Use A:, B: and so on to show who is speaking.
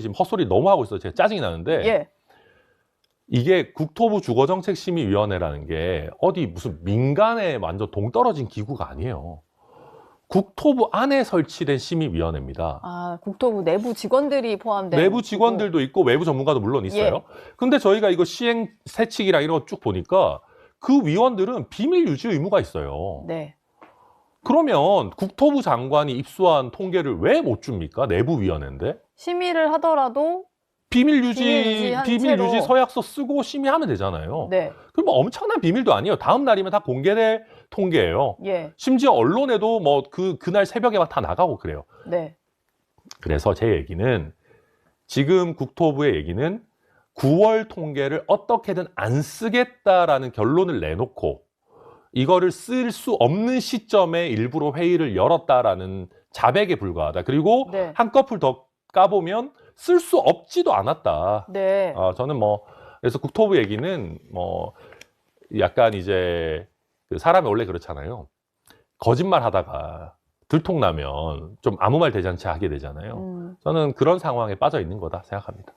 A: 지금 헛소리 너무 하고 있어서 제가 짜증이 나는데
B: 예.
A: 이게 국토부 주거정책심의위원회라는 게 어디 무슨 민간에 완전 동떨어진 기구가 아니에요. 국토부 안에 설치된 심의위원회입니다.
B: 아, 국토부 내부 직원들이 포함된
A: 내부 직원들도 있고 외부 전문가도 물론 있어요.
B: 예.
A: 근데 저희가 이거 시행 세칙이랑 이런 거 쭉 보니까 그 위원들은 비밀 유지 의무가 있어요.
B: 네.
A: 그러면 국토부 장관이 입수한 통계를 왜 못 줍니까? 내부 위원회인데
B: 심의를 하더라도
A: 비밀 유지
B: 비밀. 유지
A: 서약서 쓰고 심의하면 되잖아요.
B: 네.
A: 그럼 엄청난 비밀도 아니에요. 다음 날이면 다 공개될 통계예요.
B: 예.
A: 심지어 언론에도 뭐 그 그날 새벽에 막 다 나가고 그래요.
B: 네.
A: 그래서 제 얘기는 지금 국토부의 얘기는 9월 통계를 어떻게든 안 쓰겠다라는 결론을 내놓고 이거를 쓸 수 없는 시점에 일부러 회의를 열었다라는 자백에 불과하다. 그리고
B: 네.
A: 한꺼풀 더 까보면 쓸 수 없지도 않았다.
B: 네.
A: 어, 저는 뭐 그래서 국토부 얘기는 뭐 약간 이제 그 사람이 원래 그렇잖아요. 거짓말 하다가 들통나면 좀 아무 말 대잔치 하게 되잖아요.
B: 음.
A: 저는 그런 상황에 빠져 있는 거다 생각합니다.